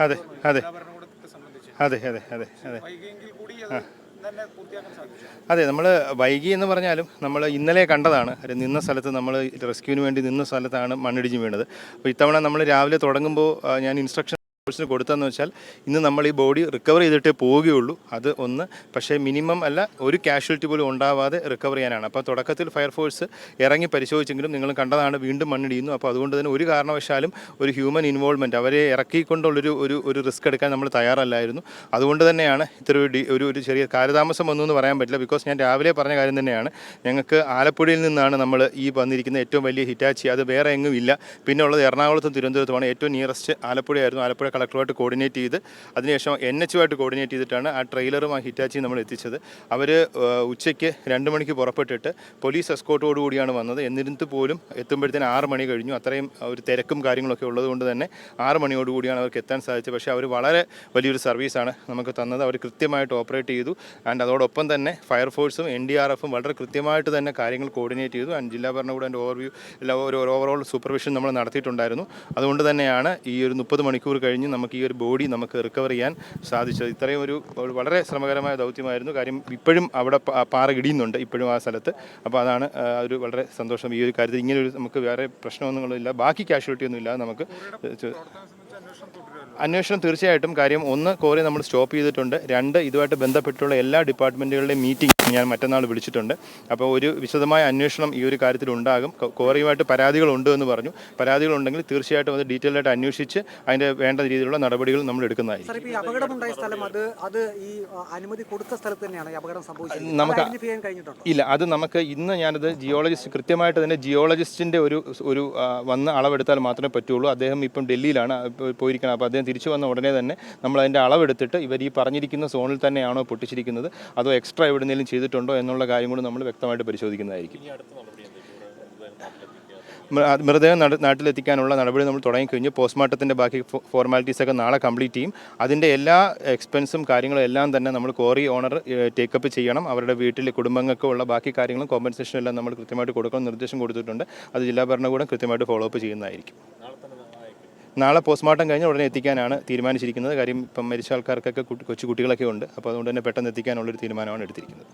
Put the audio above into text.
അതെ അതെ. അതെ അതെ അതെ അതെ. അത് നമ്മൾ വൈകി എന്ന് പറഞ്ഞാലും നമ്മൾ ഇന്നലെ കണ്ടതാണ്. നിന്ന സ്ഥലത്ത് നമ്മൾ റെസ്ക്യൂവിന് വേണ്ടി നിന്ന സ്ഥലത്താണ് മണ്ണിടിഞ്ഞ് വീണത്. അപ്പോൾ ഇത്തവണ നമ്മൾ രാവിലെ തുടങ്ങുമ്പോൾ ഞാൻ ഇൻസ്ട്രക്ഷൻ ഫോഴ്സിന് കൊടുത്തതെന്ന് വെച്ചാൽ ഇന്ന് നമ്മൾ ഈ ബോഡി റിക്കവർ ചെയ്തിട്ടേ പോവുകയുള്ളൂ. അത് ഒന്ന് പക്ഷേ മിനിമം അല്ല ഒരു കാഷ്വാലിറ്റി പോലും ഉണ്ടാവാതെ റിക്കവർ ചെയ്യാനാണ്. അപ്പോൾ തുടക്കത്തിൽ ഫയർഫോഴ്സ് ഇറങ്ങി പരിശോധിച്ചെങ്കിലും നിങ്ങൾ കണ്ടതാണ് വീണ്ടും മണ്ണിടിയുന്നു. അപ്പോൾ അതുകൊണ്ട് തന്നെ ഒരു കാരണവശാലും ഒരു ഹ്യൂമൻ ഇൻവോൾവ്മെന്റ് അവരെ ഇറക്കിക്കൊണ്ടുള്ളൊരു ഒരു ഒരു റിസ്ക് എടുക്കാൻ നമ്മൾ തയ്യാറല്ലായിരുന്നു. അതുകൊണ്ട് തന്നെയാണ് ഇത്ര ഒരു ഒരു ചെറിയ കാലതാമസം വന്നു എന്ന് പറയാൻ പറ്റില്ല. ബിക്കോസ് ഞാൻ രാവിലെ പറഞ്ഞ കാര്യം തന്നെയാണ്. ഞങ്ങൾക്ക് ആലപ്പുഴയിൽ നിന്നാണ് നമ്മൾ ഈ വന്നിരിക്കുന്ന ഏറ്റവും വലിയ ഹിറ്റാച്ചി. അത് വേറെ എങ്ങും ഇല്ല. പിന്നെ ഉള്ളത് എറണാകുളത്തും തിരുവനന്തപുരത്തുമാണ്. ഏറ്റവും നിയറസ്റ്റ് ആലപ്പുഴയായിരുന്നു. ആലപ്പുഴ കളക്ടറുമായിട്ട് കോർഡിനേറ്റ് ചെയ്ത് അതിനുശേഷം എൻ എച്ചുമായിട്ട് കോർഡിനേറ്റ് ചെയ്തിട്ടാണ് ആ ട്രെയിലറും ഹിറ്റാച്ചി നമ്മൾ എത്തിച്ചത്. അവർ ഉച്ചയ്ക്ക് രണ്ട് മണിക്ക് പുറപ്പെട്ടിട്ട് പോലീസ് എസ്കോട്ടോടു കൂടിയാണ് വന്നത്. എന്നിരുന്നിട്ട് പോലും എത്തുമ്പോഴത്തേന് ആറ് മണി കഴിഞ്ഞു. അത്രയും ഒരു തിരക്കും കാര്യങ്ങളൊക്കെ ഉള്ളതുകൊണ്ട് തന്നെ ആറ് മണിയോട് കൂടിയാണ് അവർക്ക് എത്താൻ സാധിച്ചത്. പക്ഷേ അവർ വളരെ വലിയൊരു സർവീസാണ് നമുക്ക് തന്നത്. അവർ കൃത്യമായിട്ട് ഓപ്പറേറ്റ് ചെയ്തു. ആൻഡ് അതോടൊപ്പം തന്നെ ഫയർഫോഴ്സും എൻ ഡി ആർ എഫും വളരെ കൃത്യമായിട്ട് തന്നെ കാര്യങ്ങൾ കോർഡിനേറ്റ് ചെയ്തു. ആൻഡ് ജില്ലാ ഭരണകൂടന്റെ ഓവർവ്യൂ എല്ലാ ഒരു ഓവറോൾ സൂപ്പർവിഷൻ നമ്മൾ നടത്തിയിട്ടുണ്ടായിരുന്നു. അതുകൊണ്ട് തന്നെയാണ് ഈ ഒരു മുപ്പത് മണിക്കൂർ കഴിഞ്ഞ് നമുക്ക് ഈ ഒരു ബോഡി നമുക്ക് റിക്കവർ ചെയ്യാൻ സാധിച്ചത്. ഇത്രയും ഒരു വളരെ ശ്രമകരമായ ദൗത്യമായിരുന്നു. കാര്യം ഇപ്പോഴും അവിടെ പാറ ഇടിയുന്നുണ്ട് ഇപ്പോഴും ആ സ്ഥലത്ത്. അപ്പോൾ അതാണ് ഒരു വളരെ സന്തോഷം ഈ ഒരു കാര്യത്തിൽ. ഇങ്ങനെ ഒരു നമുക്ക് വേറെ പ്രശ്നമൊന്നുമില്ല. ബാക്കി കാഷ്വാലിറ്റി ഒന്നും ഇല്ലാതെ നമുക്ക്. അന്വേഷണം തീർച്ചയായിട്ടും. കാര്യം ഒന്ന് കോറി നമ്മൾ സ്റ്റോപ്പ് ചെയ്തിട്ടുണ്ട്. രണ്ട് ഇതുമായിട്ട് ബന്ധപ്പെട്ടുള്ള എല്ലാ ഡിപ്പാർട്ട്മെന്റുകളുടെയും മീറ്റിംഗ് ഞാൻ മറ്റന്നാൾ വിളിച്ചിട്ടുണ്ട്. അപ്പോൾ ഒരു വിശദമായ അന്വേഷണം ഈ ഒരു കാര്യത്തിൽ ഉണ്ടാകും. കോറിയുമായിട്ട് പരാതികളുണ്ട് എന്ന് പറഞ്ഞു. പരാതികളുണ്ടെങ്കിൽ തീർച്ചയായിട്ടും അത് ഡീറ്റെയിൽ ആയിട്ട് അന്വേഷിച്ച് അതിന്റെ വേണ്ട രീതിയിലുള്ള നടപടികൾ നമ്മൾ എടുക്കുന്നതായിരിക്കും. അപകടമുണ്ടായ സ്ഥലം അത് അത് ഈ അനുമതി കൊടുത്ത സ്ഥലത്ത് തന്നെയാണ് അപകടം സംഭവിച്ചത്. നമുക്ക് ഇല്ല അത് നമുക്ക് ഇന്ന് ഞാനത് ജിയോളജിസ്റ്റ് കൃത്യമായിട്ട് തന്നെ ജിയോളജിസ്റ്റിന്റെ ഒരു ഒരു വന്ന് അളവെടുത്താൽ മാത്രമേ പറ്റുള്ളൂ. അദ്ദേഹം ഇപ്പം ഡൽഹിയിലാണ് പോയിരിക്കണം. പോയിരിക്കുന്നത് അപ്പോൾ അദ്ദേഹം തിരിച്ചു വന്ന ഉടനെ തന്നെ നമ്മൾ അതിന്റെ അളവെടുത്തിട്ട് ഇവർ ഈ പറഞ്ഞിരിക്കുന്ന സോണിൽ തന്നെയാണോ പൊട്ടിച്ചിരിക്കുന്നത്? അതോ എക്സ്ട്രാ എവിടെയെങ്കിലും ചെയ്തിട്ടുണ്ടോ എന്നുള്ള കാര്യം കൂടി നമ്മൾ വ്യക്തമായിട്ട് പരിശോധിക്കുന്നതായിരിക്കും. മൃതദേഹം നട- നാട്ടിലെത്തിക്കാനുള്ള നടപടി നമ്മൾ തുടങ്ങിക്കഴിഞ്ഞു പോസ്റ്റ്മോർട്ടത്തിന്റെ ബാക്കി ഫോർമാലിറ്റീസ് ഒക്കെ നാളെ കംപ്ലീറ്റ് ചെയ്യും. അതിന്റെ എല്ലാ എക്സ്പെൻസും കാര്യങ്ങളും എല്ലാം തന്നെ നമ്മൾ കോറി ഓണർ ടേക്കപ്പ് ചെയ്യണം. അവരുടെ വീട്ടിൽ കുടുംബങ്ങൾക്കുള്ള ബാക്കി കാര്യങ്ങളും കോമ്പൻസേഷനും എല്ലാം നമ്മൾ കൃത്യമായിട്ട് കൊടുക്കണം നിർദ്ദേശം കൊടുത്തിട്ടുണ്ട്. അത് ജില്ലാ ഭരണകൂടം കൃത്യമായിട്ട് ഫോളോ അപ്പ് ചെയ്യുന്നതായിരിക്കും. നാളെ പോസ്റ്റ്മോർട്ടം കഴിഞ്ഞ് ഉടനെ എത്തിക്കാനാണ് തീരുമാനിച്ചിരിക്കുന്നത്. കാര്യം ഇപ്പം മരിച്ച ആൾക്കാർക്കൊക്കെ കൊച്ചു കുട്ടികളൊക്കെ ഉണ്ട്. അപ്പോൾ അതുകൊണ്ട് തന്നെ പെട്ടെന്ന് എത്തിക്കാനുള്ളൊരു തീരുമാനമാണ് എടുത്തിരിക്കുന്നത്.